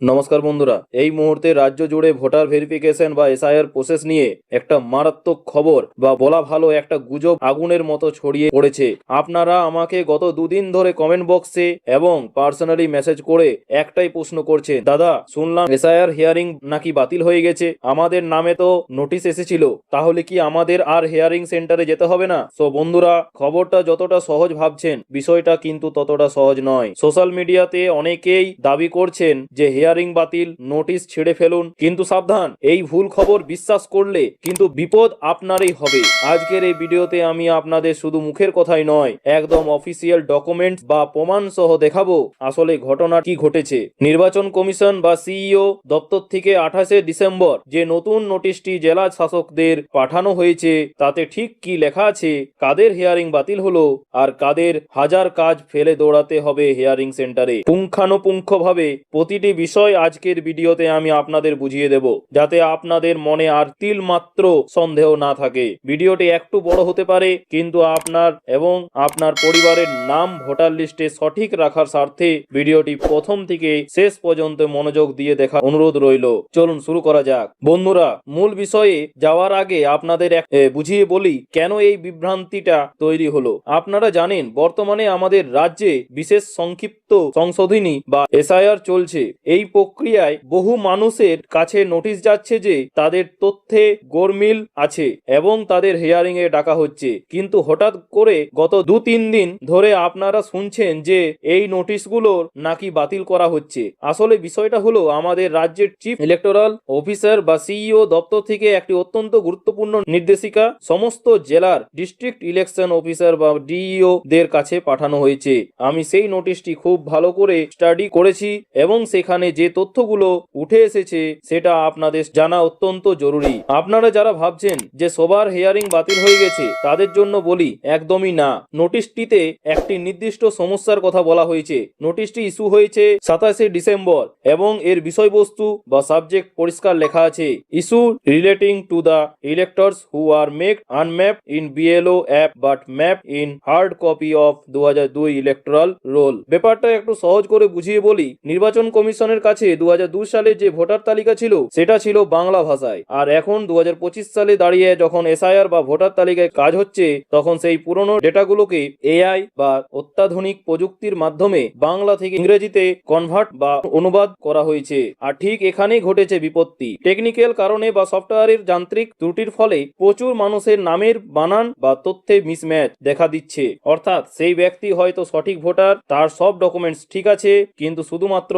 নমস্কার বন্ধুরা, এই মুহূর্তে রাজ্য জুড়ে ভোটার ভেরিফিকেশন বা এসআইআর প্রসেস নিয়ে একটা মারাত্মক খবর বা বলা ভালো একটা গুজব আগুনের মতো ছড়িয়ে পড়েছে। আপনারা আমাকে গত দুদিন ধরে কমেন্ট বক্সে এবং পার্সোনালি মেসেজ করে একটাই প্রশ্ন করছে দাদা, শুনলাম এসআইআর হিয়ারিং নাকি বাতিল হয়ে গেছে? আমাদের নামে তো নোটিশ এসেছিল, তাহলে কি আমাদের আর হিয়ারিং সেন্টারে যেতে হবে না? সো বন্ধুরা, খবরটা যতটা সহজ ভাবছেন, বিষয়টা কিন্তু ততটা সহজ নয়। সোশ্যাল মিডিয়াতে অনেকেই দাবি করছেন যে হিয়ারিং বাতিল, নোটিশ ছেড়ে ফেলুন। কিন্তু সাবধান, এই ভুল খবর বিশ্বাস করলে কিন্তু বিপদ আপনারই হবে। আজকের এই ভিডিওতে আমি আপনাদের শুধু মুখের কথাই নয়, একদম অফিসিয়াল ডকুমেন্টস বা প্রমাণ সহ দেখাবো আসলে ঘটনা কি ঘটেছে। নির্বাচন কমিশন বা সিইও দপ্তর থেকে আঠাশে ডিসেম্বর যে নতুন নোটিশটি জেলা শাসকদের পাঠানো হয়েছে, তাতে ঠিক কি লেখা আছে, কাদের হিয়ারিং বাতিল হলো, আর কাদের হাজার কাজ ফেলে দৌড়াতে হবে হিয়ারিং সেন্টারে। পুঙ্খানুপুঙ্খভাবে প্রতিটি বিষয় আজকের ভিডিওতে আমি আপনাদের বুঝিয়ে দেব, যাতে আপনাদের মনে আর তিল মাত্র সন্দেহ না থাকে। ভিডিওটি একটু বড় হতে পারে, কিন্তু আপনার এবং আপনার পরিবারের নাম ভোটার লিস্টে সঠিক রাখার স্বার্থে ভিডিওটি প্রথম থেকে শেষ পর্যন্ত মনোযোগ দিয়ে দেখা অনুরোধ রইল। চলুন শুরু করা যাক। বন্ধুরা, মূল বিষয়ে যাওয়ার আগে আপনাদের বুঝিয়ে বলি কেন এই বিভ্রান্তিটা তৈরি হলো। আপনারা জানেন, বর্তমানে আমাদের রাজ্যে বিশেষ সংক্ষিপ্ত সংশোধনী বা এসআইআর চলছে। এই প্রক্রিয়ায় বহু মানুষের কাছে নোটিশ যাচ্ছে যে তাদের তথ্যে গোরমিল আছে এবং তাদের হিয়ারিং এ ডাকা হচ্ছে। কিন্তু হঠাৎ করে গত দু তিন দিন ধরে আপনারা শুনছেন যে এই নোটিশগুলোর নাকি বাতিল করা হচ্ছে। আসলে বিষয়টা হলো আমাদের রাজ্যের চিফ ইলেকটোরাল অফিসার বা সিইও দপ্তর থেকে একটি অত্যন্ত গুরুত্বপূর্ণ নির্দেশিকা সমস্ত জেলার ডিস্ট্রিক্ট ইলেকশন অফিসার বা ডিইও দের কাছে পাঠানো হয়েছে। আমি সেই নোটিশটি খুব ভালো করে স্টাডি করেছি এবং সেখানে যে তথ্যগুলো উঠে এসেছে সেটা আপনাদের জানা অত্যন্ত জরুরি। আপনারা যারা ভাবছেন যে সবার হেয়ারিং বাতিল হয়ে গেছে, তাদের জন্য বলি, একদমই না। নোটিশটিতে একটি নির্দিষ্ট সমস্যার কথা বলা হয়েছে। নোটিশটি ইস্যু হয়েছে সাতাশে ডিসেম্বর এবং এর বিষয়বস্তু বা সাবজেক্ট পরিষ্কার লেখা আছে। Issue relating to the electors who are make unmap in BLO app but map in hard copy of দু দুই ইলেকট্রাল রোল। ব্যাপারটা একটু সহজ করে বুঝিয়ে বলি, নির্বাচন কমিশনের কাছে দু সালে যে ভোটার তালিকা ছিল, সেটা ছিল বাংলা ভাষায়। আর এখন দু হাজার পঁচিশ সালে দাঁড়িয়ে যখন এসআইআর বা ভোটার তালিকায় কাজ হচ্ছে, তখন সেই পুরনো ডেটাগুলোকে এআই বা অত্যাধুনিক প্রযুক্তির মাধ্যমে বাংলা থেকে ইংরেজিতে কনভার্ট বা অনুবাদ করা হয়েছে। আর ঠিক এখানেই ঘটেছে বিপত্তি। টেকনিক্যাল কারণে বা সফটওয়্যারের যান্ত্রিক ত্রুটির ফলে প্রচুর মানুষের নামের বানান বা তথ্যে মিসম্যাচ দেখা দিচ্ছে। অর্থাৎ সেই ব্যক্তি হয়তো সঠিক ভোটার, তার সব ডকুমেন্টস ঠিক আছে, কিন্তু শুধুমাত্র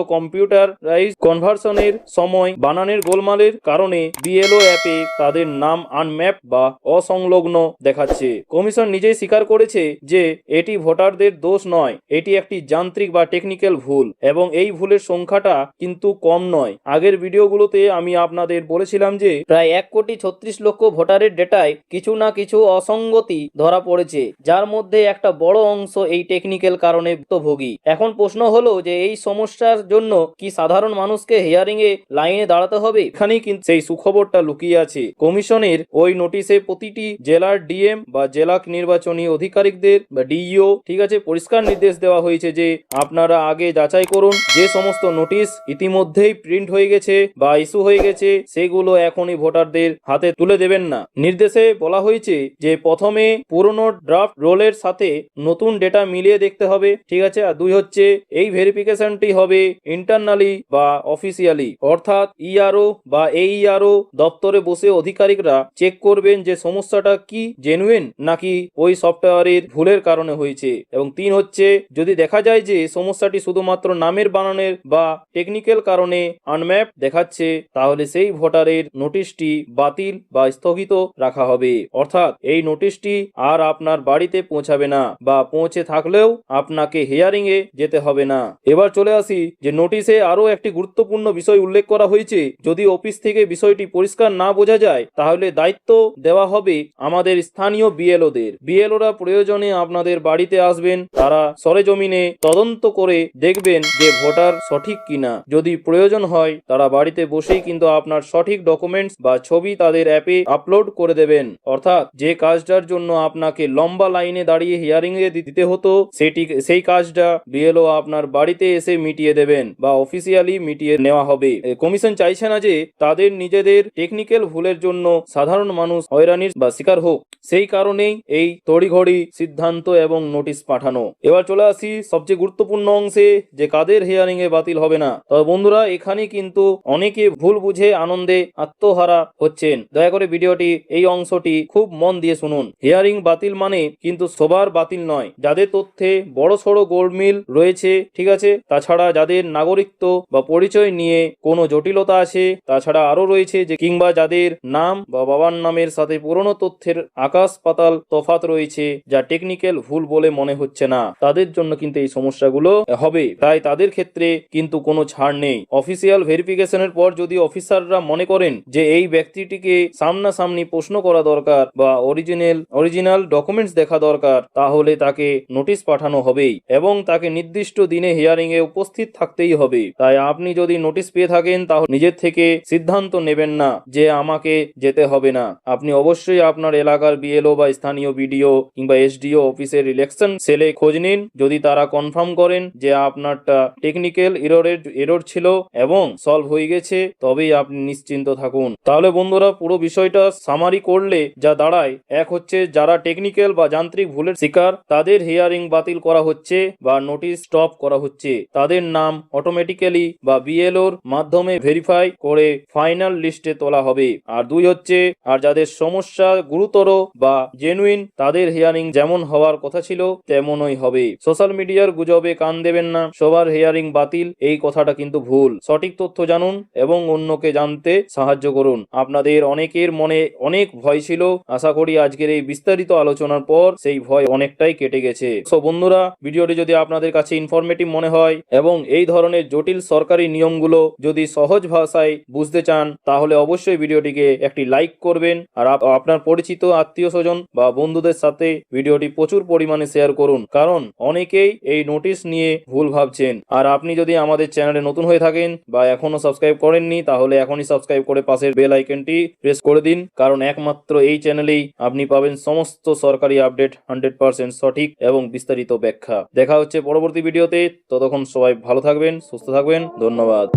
কম্পিউটারাইজ কনভার্সনের সময় বানানের গোলমালের কারণে বিএলও অ্যাপে তাদের নাম আনম্যাপ বা অসংলগ্ন দেখাচ্ছে। কমিশন নিজেই স্বীকার করেছে যে এটি ভোটারদের দোষ নয়, এটি একটি যান্ত্রিক বা টেকনিক্যাল ভুল এবং এই ভুলের সংখ্যাটা কিন্তু কম নয়। আগের ভিডিওগুলোতে আমি আপনাদের বলেছিলাম যে প্রায় এক কোটি ছত্রিশ লক্ষ ভোটারের ডেটায় কিছু না কিছু অসঙ্গতি ধরা পড়েছে, যার মধ্যে একটা বড় অংশ এই টেকনিক্যাল কারণে ভুক্তভোগী। এখন প্রশ্ন হলো যে এই সমস্যার জন্য কি সাধারণ মানুষকে হিয়ারিং এ লাইনে দাঁড়াতে হবে। এখানেই কিন্তু সেই সুখবরটা লুকিয়ে আছে। কমিশনের ওই নোটিশে প্রতিটি জেলার ডিএম বা জেলা নির্বাচনী অধিকারিকদের বা ডিইও ঠিক আছে, পরিষ্কার নির্দেশ দেওয়া হয়েছে যে আপনারা আগে যাচাই করুন। যে সমস্ত নোটিশ ইতিমধ্যেই প্রিন্ট হয়ে গেছে বা ইস্যু হয়ে গেছে, সেগুলো এখনই ভোটারদের হাতে তুলে দেবেন না। নির্দেশে বলা হয়েছে যে প্রথমে পুরনো ড্রাফট রোলের সাথে নতুন ডেটা মিলিয়ে দেখতে হবে, ঠিক আছে? আর দুই হচ্ছে, এই ভেরিফিকেশনটি হবে ইন্টারনালি বা অফিসিয়ালি অর্থাৎ ইআরও বা এইআরও দপ্তরে বসে আধিকারিকরা চেক করবেন যে সমস্যাটা কি জেনুইন নাকি ওই সফটওয়্যারের ভুলের কারণে হয়েছে। এবং তিন হচ্ছে, যদি দেখা যায় যে সমস্যাটি শুধুমাত্র নামের বানানের বা টেকনিক্যাল কারণে আনম্যাপ দেখাচ্ছে, তাহলে সেই ভোটারের নোটিশটি বাতিল বা স্থগিত রাখা হবে। অর্থাৎ এই নোটিশটি আর আপনার বাড়িতে পৌঁছাবে না বা পৌঁছে থাকলেও আপনাকে হিয়ারিং এ যেতে হবে না। এবার চলে আসি যে নোটিশে আরও একটি গুরুত্বপূর্ণ বিষয় উল্লেখ করা হয়েছে। যদি অফিস থেকে বিষয়টি পরিষ্কার না বোঝা যায়, তাহলে দায়িত্ব দেওয়া হবে আমাদের স্থানীয় বিএলওদের। বিএলওরা প্রয়োজনে আপনাদের বাড়িতে আসবেন, তারা সরেজমিনে তদন্ত করে দেখবেন যে ভোটার সঠিক কিনা। যদি প্রয়োজন হয়, তারা বাড়িতে বসেই কিন্তু আপনার সঠিক ডকুমেন্টস বা ছবি তাদের অ্যাপে আপলোড করে দেবেন। অর্থাৎ যে কাজটার জন্য আপনাকে লম্বা লাইনে দাঁড়িয়ে হিয়ারিং এ দিতে হতো, সেটি, সেই কাজটা বিএলও আপনার বাড়িতে এসে মিটিয়ে দেবেন বা অফিসিয়াল অফিসিয়ালি মিটিয়ে নেওয়া হবে। কমিশন চাইছে না যে তাদের নিজেদের টেকনিক্যাল ভুলের জন্য সাধারণ মানুষ হয়রানির বা শিকার হোক। সেই কারণেই এই তড়িঘড়ি সিদ্ধান্ত এবং নোটিশ পাঠানো। এবার চলে আসি সবচেয়ে গুরুত্বপূর্ণ অংশে, যে কাদের হিয়ারিং এ বাতিল হবে না। তবে বন্ধুরা এখানে কিন্তু অনেকে ভুল বুঝে আনন্দে আত্মহারা হচ্ছেন। দয়া করে ভিডিওটি, এই অংশটি খুব মন দিয়ে শুনুন। হিয়ারিং বাতিল মানে কিন্তু সবার বাতিল নয়। যাদের তথ্যে বড় সড়ো গোলমিল রয়েছে, ঠিক আছে? তাছাড়া যাদের নাগরিকত্ব বা পরিচয় নিয়ে কোনো জটিলতা আছে? তাছাড়া আরও রয়েছে যে, কিংবা যাদের নাম বা বাবার নামের সাথে পুরনো তথ্যের আকাশ পাতাল তফাত রয়েছে, যা টেকনিক্যাল ভুল বলে মনে হচ্ছে না। তাদের জন্য কিন্তু এই সমস্যাগুলো হবে। তাই তাদের ক্ষেত্রে কিন্তু কোনো ছাড় নেই। অফিসিয়াল ভেরিফিকেশনের পর যদি অফিসাররা মনে করেন যে, এই ব্যক্তিটিকে সামনাসামনি প্রশ্ন করা দরকার বা অরিজিনাল অরিজিনাল ডকুমেন্টস দেখা দরকার, তাহলে তাকে নোটিশ পাঠানো হবেই এবং তাকে নির্দিষ্ট দিনে হিয়ারিং এ উপস্থিত থাকতেই হবে। তাই আপনি যদি নোটিশ পেয়ে থাকেন, তাহলে নিজের থেকে সিদ্ধান্ত নেবেন না যে আমাকে যেতে হবে না। আপনি অবশ্যই আপনার এলাকার বিএলও বা স্থানীয় বিডিও কিংবা এসডিও অফিসের ইলেকশন সেলে খোঁজ নিন। যদি তারা কনফার্ম করেন যে আপনারটা টেকনিক্যাল এররের এরর ছিল এবং সলভ হয়ে গেছে, তবেই আপনি নিশ্চিন্ত থাকুন। তাহলে বন্ধুরা, পুরো বিষয়টা সামারি করলে যা দাঁড়ায়, এক হচ্ছে যারা টেকনিক্যাল বা যান্ত্রিক ভুলের শিকার, তাদের হিয়ারিং বাতিল করা হচ্ছে বা নোটিশ স্টপ করা হচ্ছে। তাদের নাম অটোমেটিক্যালি বা বিএলওর মাধ্যমে ভেরিফাই করে ফাইনাল লিস্টে তোলা হবে। আর দুই হচ্ছে, আর যাদের সমস্যা গুরুতর বা জেনুইন তাদের হিয়ারিং যেমন হওয়ার কথা ছিল, তেমনই হবে। সোশ্যাল মিডিয়ার গুজবে কান দেবেন না, সবার হিয়ারিং বাতিল, এই কথাটা কিন্তু ভুল। সঠিক তথ্য জানুন এবং অন্যকে জানতে সাহায্য করুন। আপনাদের অনেকের মনে অনেক ভয় ছিল, আশা করি আজকের এই বিস্তারিত আলোচনার পর সেই ভয় অনেকটাই কেটে গেছে। সো বন্ধুরা, ভিডিওটি যদি আপনাদের কাছে ইনফরমেটিভ মনে হয় এবং এই ধরনের জটিল সরকারি নিয়মগুলো যদি সহজ ভাষায় বুঝতে চান, তাহলে অবশ্যই ভিডিওটিকে একটি লাইক করবেন। আর আপনার পরিচিত আত্মীয় স্বজন বা বন্ধুদের সাথে ভিডিওটি প্রচুর পরিমাণে শেয়ার করুন। কারণ অনেকেই এই নোটিশ নিয়ে ভুল ভাবছেন। আর আপনি যদি আমাদের চ্যানেলে নতুন হয়ে থাকেন বা এখনও সাবস্ক্রাইব করেননি, তাহলে এখনই সাবস্ক্রাইব করে পাশের বেল আইকনটি প্রেস করে দিন। কারণ একমাত্র এই চ্যানেলেই আপনি পাবেন সমস্ত সরকারি আপডেট হান্ড্রেড পার্সেন্ট সঠিক এবং বিস্তারিত ব্যাখ্যা। দেখা হচ্ছে পরবর্তী ভিডিওতে। ততক্ষণ সবাই ভালো থাকবেন, সুস্থ থাকবেন ধন্যবাদ।